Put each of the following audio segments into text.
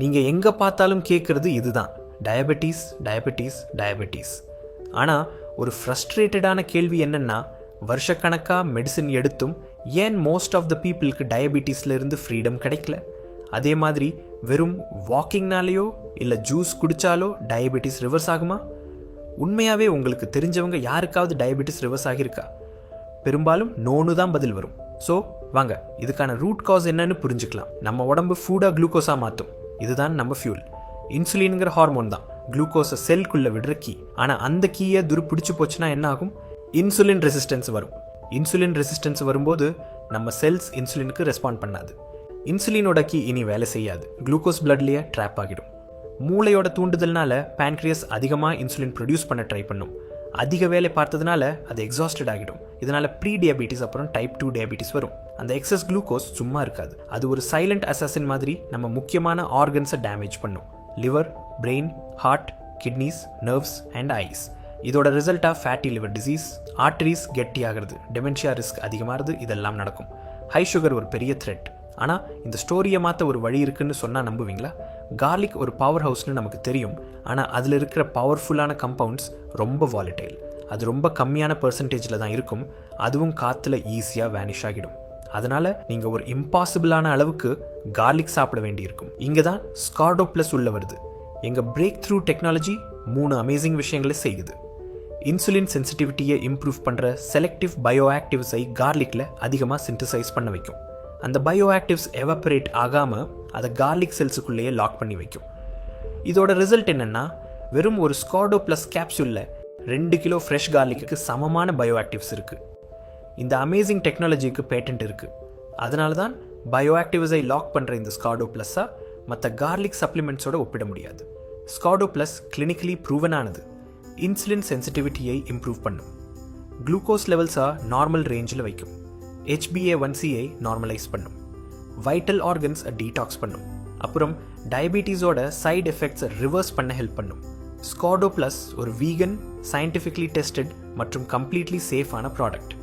நீங்கள் எங்கே பார்த்தாலும் கேட்குறது இதுதான். டயபெட்டிஸ் டயபெட்டிஸ் டயபெட்டிஸ் ஆனால் ஒரு ஃப்ரஸ்ட்ரேட்டடான கேள்வி என்னென்னா வருஷக்கணக்காக மெடிசின் எடுத்தும் ஏன் மோஸ்ட் ஆஃப் த பீப்புளுக்கு டயபெட்டீஸ்லேருந்து ஃப்ரீடம் கிடைக்கல? அதே மாதிரி வெறும் வாக்கிங்னாலேயோ இல்லை ஜூஸ் குடித்தாலோ டயபெட்டிஸ் ரிவர்ஸ் ஆகுமா? உண்மையாகவே உங்களுக்கு தெரிஞ்சவங்க யாருக்காவது டயபெட்டிஸ் ரிவர்ஸ் ஆகியிருக்கா? பெரும்பாலும் நோனு தான் பதில் வரும். ஸோ வாங்க இதுக்கான ரூட் காஸ் என்னன்னு புரிஞ்சுக்கலாம். நம்ம உடம்பு ஃபுடாக குளுக்கோஸாக மாற்றும் இதுதான் நம்ம ஃபியூல் இன்சுலின்ங்கிற ஹார்மோன் தான். குளுக்கோஸை செல்குள்ளே விடுற கீ ஆனால் அந்த கீயை துருப்பிடிச்சு போச்சுன்னா என்ன ஆகும் இன்சுலின் ரெசிஸ்டன்ஸ் வரும். இன்சுலின் ரெசிஸ்டன்ஸ் வரும்போது நம்ம செல்ஸ் இன்சுலினுக்கு ரெஸ்பாண்ட் பண்ணாது. இன்சுலினோட கீ இனி வேலை செய்யாது. குளுக்கோஸ் பிளட்லேயே ட்ராப் ஆகிடும். மூளையோட தூண்டுதல்னால பேன்க்ரியஸ் அதிகமாக இன்சுலின் ப்ரொடியூஸ் பண்ண ட்ரை பண்ணும். அதிக வேலை பார்த்ததுனால அது எக்ஸாஸ்டட் ஆகிடும். இதனால் ப்ரீ டயபிட்டிஸ் அப்புறம் டைப் டூ டயபிட்டிஸ் வரும். அந்த எக்ஸஸ் குளுக்கோஸ் சும்மா இருக்காது. அது ஒரு சைலண்ட் அசாசின் மாதிரி நம்ம முக்கியமான ஆர்கன்ஸை டேமேஜ் பண்ணும். Liver brain heart kidneys nerves and eyes இதோட ரிசல்ட்டாக ஃபேட்டி லிவர் டிசீஸ் ஆர்டரிஸ் கெட்டி ஆகிறது டெமென்ஷியா ரிஸ்க் அதிகமாகிறது. இதெல்லாம் நடக்கும். ஹை சுகர் ஒரு பெரிய த்ரெட் ஆனால் இந்த ஸ்டோரியை மாற்ற ஒரு வழி இருக்குன்னு சொன்னால் நம்புவீங்களா? கார்லிக் ஒரு பவர் ஹவுஸ்னு நமக்கு தெரியும். ஆனால் அதில் இருக்கிற பவர்ஃபுல்லான கம்பவுண்ட்ஸ் ரொம்ப வாலிடைல் அது ரொம்ப கம்மியான பர்சன்டேஜில் தான் இருக்கும். அதுவும் காற்றுல ஈஸியாக வேனிஷ் ஆகிடும். அதனால் நீங்கள் ஒரு இம்பாசிபிளான அளவுக்கு கார்லிக் சாப்பிட வேண்டியிருக்கும். இங்கே தான் ஸ்கார்டோ ப்ளஸ் உள்ள வருது. எங்கள் பிரேக் த்ரூ டெக்னாலஜி மூணு அமேசிங் விஷயங்களை செய்யுது. இன்சுலின் சென்சிட்டிவிட்டியை இம்ப்ரூவ் பண்ணுற செலக்டிவ் பயோ ஆக்டிவ்ஸை கார்லிக்கில் அதிகமாக சிந்தசைஸ் பண்ண வைக்கும். அந்த பயோ ஆக்டிவ்ஸ் எவாபரேட் ஆகாமல் அதை கார்லிக் செல்ஸுக்குள்ளேயே லாக் பண்ணி வைக்கும். இதோட ரிசல்ட் என்னென்னா வெறும் ஒரு ஸ்கார்டோ ப்ளஸ் கேப்சூலில் ரெண்டு கிலோ ஃப்ரெஷ் கார்லிக்கு சமமான பயோ ஆக்டிவ்ஸ் இருக்குது இந்த அமேசிங் டெக்னாலஜிக்கு பேட்டன்ட் இருக்குது அதனால தான் பயோ ஆக்டிவ்ஸை லாக் பண்ணுற இந்த ஸ்கார்டோ ப்ளஸ்ஸாக மற்ற கார்லிக் சப்ளிமெண்ட்ஸோட ஒப்பிட முடியாது. ஸ்கார்டோ ப்ளஸ் கிளினிக்கலி ப்ரூவனானது இன்சுலின் சென்சிட்டிவிட்டியை இம்ப்ரூவ் பண்ணும். குளுக்கோஸ் லெவல்ஸாக நார்மல் ரேஞ்சில் வைக்கும். ஹெச்பிஏ ஒன் சியை நார்மலைஸ் பண்ணும். வைட்டல் ஆர்கன்ஸை டீடாக்ஸ் பண்ணும். அப்புறம் டயபிட்டிஸோட சைடு எஃபெக்ட்ஸை ரிவர்ஸ் பண்ண ஹெல்ப் பண்ணும். ஸ்காடோ ப்ளஸ் ஒரு வீகன் சயின்டிஃபிக்லி டெஸ்டட் மற்றும் கம்ப்ளீட்லி சேஃபான ப்ராடக்ட்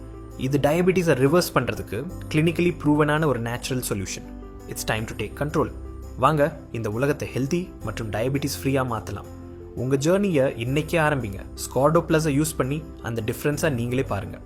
இது டயபிட்டிஸை ரிவர்ஸ் பண்ணுறதுக்கு கிளினிக்கலி ப்ரூவனான ஒரு natural solution it's time to take control வாங்க இந்த உலகத்தை ஹெல்தி மற்றும் டயபிட்டிஸ் ஃப்ரீயாக மாற்றலாம் உங்கள் ஜேர்னியை இன்றைக்கே ஆரம்பிங்க. ஸ்காடோ ப்ளஸை யூஸ் பண்ணி அந்த டிஃப்ரென்ஸை நீங்களே பாருங்கள்